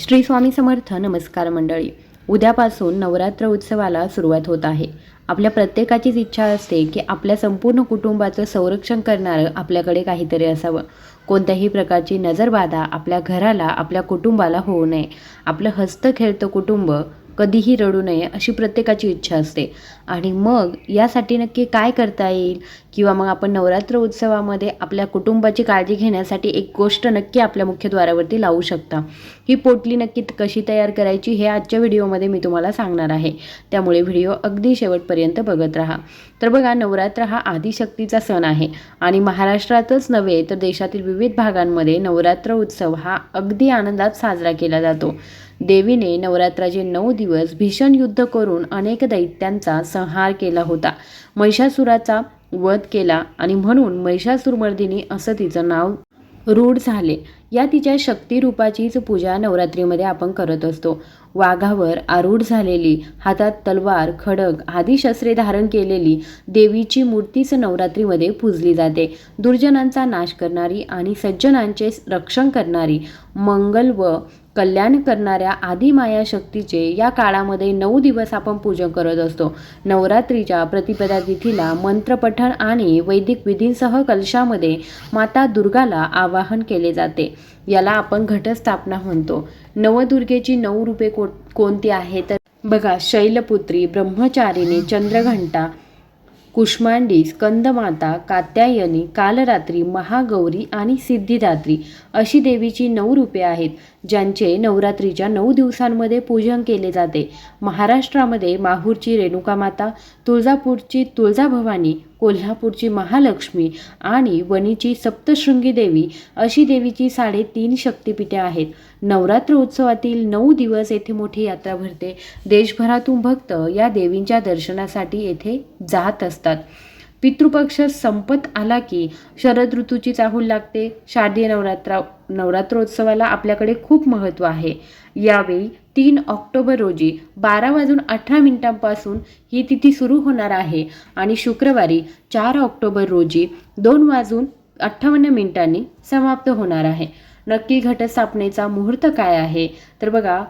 श्री स्वामी समर्थ नमस्कार मंडळी. उद्यापासून नवरात्र उत्सवाला सुरुवात होत आहे. आपल्या प्रत्येकाचीच इच्छा असते की आपल्या संपूर्ण कुटुंबाचं संरक्षण करणारं आपल्याकडे काहीतरी असावं. कोणत्याही प्रकारची नजरबाधा आपल्या घराला आपल्या कुटुंबाला होऊ नये. आपलं हस्त खेळतं कुटुंब कधीही रडू नये अशी प्रत्येकाची इच्छा असते. आणि मग यासाठी नक्की काय करता येईल? किंवा मग आपण नवरात्र उत्सवामध्ये आपल्या कुटुंबाची काळजी घेण्यासाठी एक गोष्ट नक्की आपल्या मुख्यद्वारावरती लावू शकता. ही पोटली नक्की कशी तयार करायची हे आजच्या व्हिडिओमध्ये मी तुम्हाला सांगणार आहे. त्यामुळे व्हिडिओ अगदी शेवटपर्यंत बघत राहा. तर बघा नवरात्र हा आदिशक्तीचा सण आहे. आणि महाराष्ट्रातच नव्हे तर देशातील विविध भागांमध्ये नवरात्र उत्सव हा अगदी आनंदात साजरा केला जातो. देवीने नवरात्राचे नऊ दिवस भीषण युद्ध करून अनेक दैत्यांचा संहार केला होता. महिषासुराचा वध केला आणि म्हणून महिषासुरमर्दिनी असं तिचं नाव रूढ झाले. या तिच्या शक्तिरूपाचीच पूजा नवरात्रीमध्ये आपण करत असतो. वाघावर आरूढ झालेली हातात तलवार खडग आदी शस्त्रे धारण केलेली देवीची मूर्तीच नवरात्रीमध्ये पूजली जाते. दुर्जनांचा नाश करणारी आणि सज्जनांचे रक्षण करणारी मंगल व कल्याण करणाऱ्या आदिमाया शक्तीचे या काळामध्ये नऊ दिवस आपण पूजन करत असतो. नवरात्रीच्या प्रतिपदा तिथीला मंत्रपठण आणि वैदिक विधींसह कलशामध्ये माता दुर्गाला आवाहन केले जाते. याला आपण घटस्थापना म्हणतो. नवदुर्गेची नऊ रूपे को कोणती आहे तर बघा शैलपुत्री ब्रह्मचारिणी चंद्रघंटा कुष्मांडी स्कंदमाता कात्यायनी कालरात्री महागौरी आणि सिद्धिदात्री अशी देवीची नऊ रूपे आहेत ज्यांचे नवरात्रीच्या नऊ दिवसांमध्ये पूजन केले जाते. महाराष्ट्रामध्ये माहूरची रेणुकामाता तुळजापूरची तुळजाभवानी कोल्हापूरची महालक्ष्मी आणि वणीची सप्तशृंगी देवी अशी देवीची साडेतीन शक्तिपीठे आहेत. नवरात्र उत्सवातील नऊ दिवस येथे मोठी यात्रा भरते. देशभरातून भक्त या देवींच्या दर्शनासाठी येथे जात असतात. पितृपक्ष संपत आला की शरद ऋतूची चाहूल लागते. शारदीय नवरात्रा नवरात्रोत्सवाला आपल्याकडे खूप महत्त्व आहे. यावेळी तीन ऑक्टोबर रोजी बारा वाजून अठरा मिनिटांपासून ही तिथी सुरू होणार आहे आणि शुक्रवारी चार ऑक्टोबर रोजी दोन वाजून अठ्ठावन्न मिनिटांनी समाप्त होणार आहे. नक्की घटस्थापनेचा मुहूर्त काय आहे? तर बघा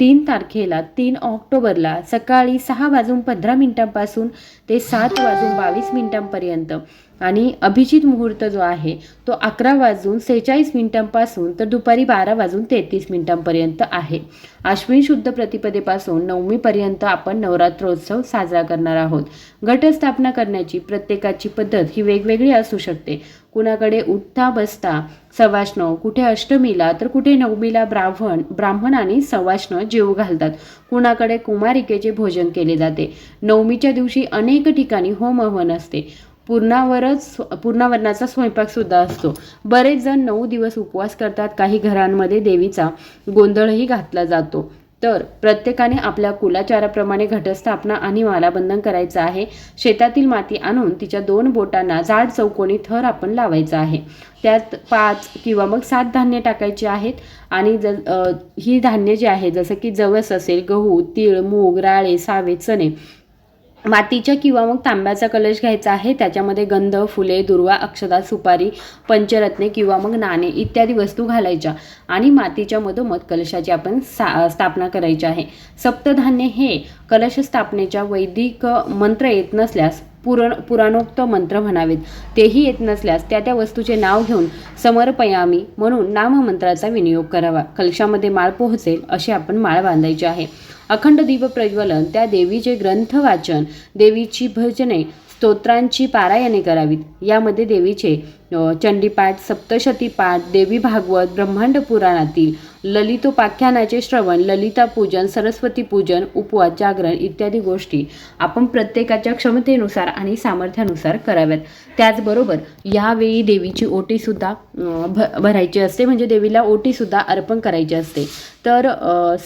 तीन तारखेला तीन ऑक्टोबरला सकाळी सहा वाजून पंधरा मिनिटांपासून ते सात वाजून बावीस मिनिटांपर्यंत. आणि अभिजित मुहूर्त जो आहे तो अकरा वाजून सेहेचाळीस मिनिटांपासून तर दुपारी बारा वाजून तेहतीस मिनिटांपर्यंत आहे. आश्विन शुद्ध प्रतिपदेपासून नवमीपर्यंत आपण नवरात्रोत्सव साजरा करणार आहोत. घटस्थापना करण्याची प्रत्येकाची पद्धत ही वेगवेगळी असू शकते. कुणाकडे उठता बसता सवाष्ण कुठे अष्टमीला तर कुठे नवमीला ब्राह्मण ब्राह्मण आणि सवाष्ण जीव घालतात. कुणाकडे कुमारिकेचे भोजन केले जाते. नवमीच्या दिवशी अनेक ठिकाणी होम हवन असते. पूर्णावरच पूर्णावरणाचा स्वयंपाकसुद्धा असतो. बरेच जण नऊ दिवस उपवास करतात काही घरांमध्ये देवीचा गोंधळही घातला जातो. तर प्रत्येकाने आपल्या कुलाचाराप्रमाणे घटस्थापना आणि मालाबंधन करायचं आहे. शेतातील माती आणून तिच्या दोन बोटांना जाड चौकोनी थर आपण लावायचा आहे. त्यात पाच किंवा मग सात धान्य टाकायचे आहेत आणि ज ही धान्य जी आहे जसं की जवस असेल गहू तीळ मूग राळे सावे चणे मातीच्या किंवा मग तांब्याचा कलश घ्यायचा आहे त्याच्यामध्ये गंध फुले दुर्वा अक्षदा सुपारी पंचरत्ने किंवा मग नाणे इत्यादी वस्तू घालायच्या आणि मातीच्या मधोमध कलशाची आपण सा स्थापना करायची आहे. सप्तधान्य हे कलश स्थापनेच्या वैदिक मंत्र येत नसल्यास पुरण पुराणोक्त मंत्र म्हणावेत. तेही येत नसल्यास त्या त्या वस्तूचे नाव घेऊन समर्पयामी म्हणून नाममंत्राचा विनियोग करावा. कलशामध्ये माळ पोहोचेल अशी आपण माळ बांधायची आहे. अखंड दीप प्रज्वलन त्या देवीचे ग्रंथ वाचन देवीची भजने स्तोत्रांची पारायणे करावीत. यामध्ये देवीचे चंडीपाठ सप्तशतीपाठ देवी भागवत ब्रह्मांड पुराणातील ललितोपाख्यानाचे श्रवण ललिता पूजन सरस्वती पूजन उपवास जागरण इत्यादी गोष्टी आपण प्रत्येकाच्या क्षमतेनुसार आणि सामर्थ्यानुसार कराव्यात. त्याचबरोबर यावेळी देवीची ओटीसुद्धा भ भरायची असते. म्हणजे देवीला ओटीसुद्धा अर्पण करायची असते. तर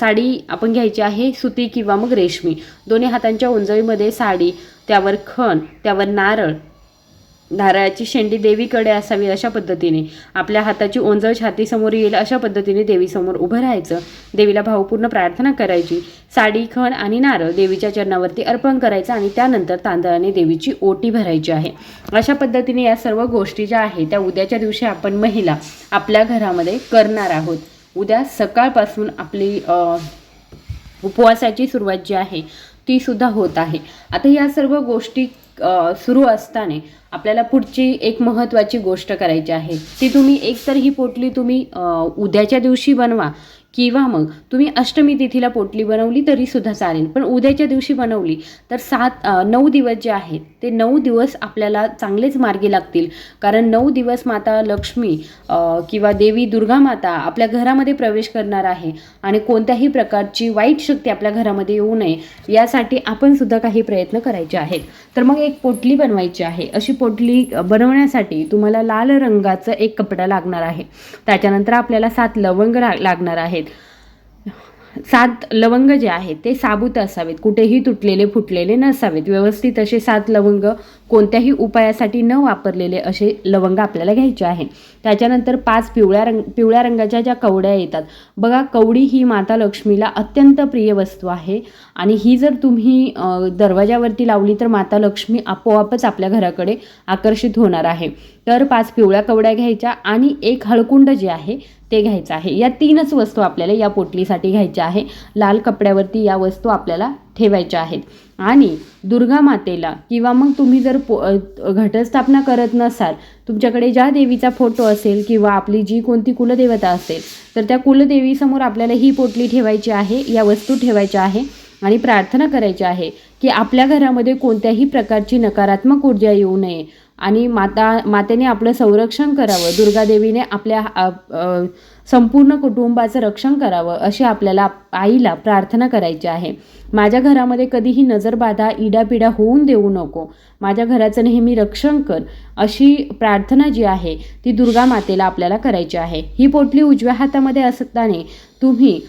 साडी आपण घ्यायची आहे सुती किंवा मग रेशमी. दोन्ही हातांच्या उंजळीमध्ये साडी त्यावर खण त्यावर नारळ नारळाची शेंडी देवीकडे असावी अशा पद्धतीने. आपल्या हाताची ओंजळ छातीसमोर येईल अशा पद्धतीने देवीसमोर उभं राहायचं. देवीला भावपूर्ण प्रार्थना करायची. साडी खण आणि नारळ देवीच्या चरणावरती अर्पण करायचं आणि त्यानंतर तांदळाने देवीची ओटी भरायची आहे. अशा पद्धतीने या सर्व गोष्टी ज्या आहेत त्या उद्याच्या दिवशी आपण महिला आपल्या घरामध्ये करणार आहोत. उद्या सकाळपासून आपली उपवासाची सुरुवात जी आहे ती सुद्धा होत आहे. आता या सर्व गोष्टी सुरू असताना आपल्याला पुढची एक महत्त्वाची गोष्ट करायची आहे. ती तुम्ही एकतर ही पोटली तुम्ही उद्याच्या दिवशी बनवा किंवा मग तुम्ही अष्टमी तिथीला पोटली बनवली तरीसुद्धा चालेल. पण उद्याच्या दिवशी बनवली तर सात नऊ दिवस जे आहेत ते नऊ दिवस आपल्याला चांगलेच मार्गी लागतील. कारण नऊ दिवस माता लक्ष्मी किंवा देवी दुर्गा माता आपल्या घरामध्ये प्रवेश करणार आहे आणि कोणत्याही प्रकारची वाईट शक्ती आपल्या घरामध्ये येऊ नये यासाठी आपण सुद्धा काही प्रयत्न करायचे आहेत. तर मग एक पोटली बनवायची आहे. अशी पोटली बनवण्यासाठी तुम्हाला लाल रंगाचं एक कपडा लागणार आहे. त्याच्यानंतर आपल्याला सात लवंग लागणार लागणार आहेत. सात लवंग जे आहेत ते साबूत असावेत. कुठेही तुटलेले फुटलेले नसावेत. व्यवस्थित असे सात लवंग कोणत्याही उपायासाठी न वापरलेले असे लवंग आपल्याला घ्यायचे आहे त्याच्यानंतर पाच पिवळ्या रंग पिवळ्या रंगाच्या ज्या कवड्या येतात. बघा कवडी ही माता लक्ष्मीला अत्यंत प्रिय वस्तू आहे. आणि ही जर तुम्ही दरवाजावरती लावली तर माता लक्ष्मी आपोआपच आपल्या घराकडे आकर्षित होणार आहे. तर पाच पिवळ्या कवड्या घ्यायच्या आणि एक हळकुंड जे आहे ते घ्यायचं आहे. या तीनच वस्तू आपल्याला या पोटलीसाठी घ्यायच्या आहे. लाल कपड्यावरती या वस्तू आपल्याला ठेवायच्या आहेत. आणि दुर्गा मातेला किंवा मग तुम्ही जर पो घटस्थापना करत नसाल तुमच्याकडे ज्या देवीचा फोटो असेल किंवा आपली जी कोणती कुलदेवता असेल तर त्या कुलदेवीसमोर आपल्याला ही पोटली ठेवायची आहे या वस्तू ठेवायच्या आहे आणि प्रार्थना करायची आहे की आपल्या घरामध्ये कोणत्याही प्रकारची नकारात्मक ऊर्जा येऊ नये. आणि माता मातेने आपलं संरक्षण करावं दुर्गादेवीने आपल्या संपूर्ण कुटुंबाचं रक्षण करावं अशी आपल्याला आईला प्रार्थना करायची आहे. माझ्या घरामध्ये कधीही नजरबाधा इडापिडा होऊन देऊ नको. माझ्या घराचं नेहमी रक्षण कर. अशी प्रार्थना जी आहे ती दुर्गा मातेला आपल्याला करायची आहे. ही पोटली उजव्या हातामध्ये असताना तुम्ही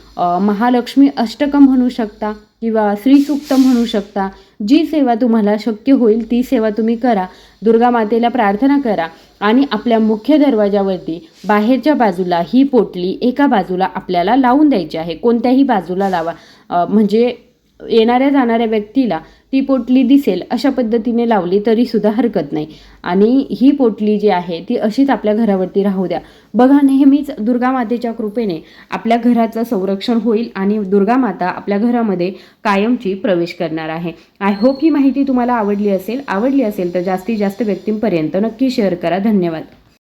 महालक्ष्मी अष्टकं म्हणू शकता किंवा श्रीसुक्त म्हणू शकता जी सेवा तुम्हाला शक्य होईल ती सेवा तुम्ही करा. दुर्गा मातेला प्रार्थना करा आणि आपल्या मुख्य दरवाजावरती बाहेरच्या बाजूला ही पोटली एका बाजूला आपल्याला लावून द्यायची आहे. कोणत्याही बाजूला लावा. म्हणजे येणाऱ्या जाणाऱ्या व्यक्तीला ती पोटली दिसेल अशा पद्धतीने लावली तरी सुद्धा हरकत नाही. आणि ही पोटली जी आहे ती अशीच आपल्या घरावरती राहू द्या. बघा नेहमीच दुर्गा मातेच्या कृपेने आपल्या घराचं संरक्षण होईल आणि दुर्गा माता आपल्या घरामध्ये कायमची प्रवेश करणार आहे. आय होप ही माहिती तुम्हाला आवडली असेल. आवडली असेल तर जास्तीत जास्त व्यक्तींपर्यंत नक्की शेअर करा. धन्यवाद.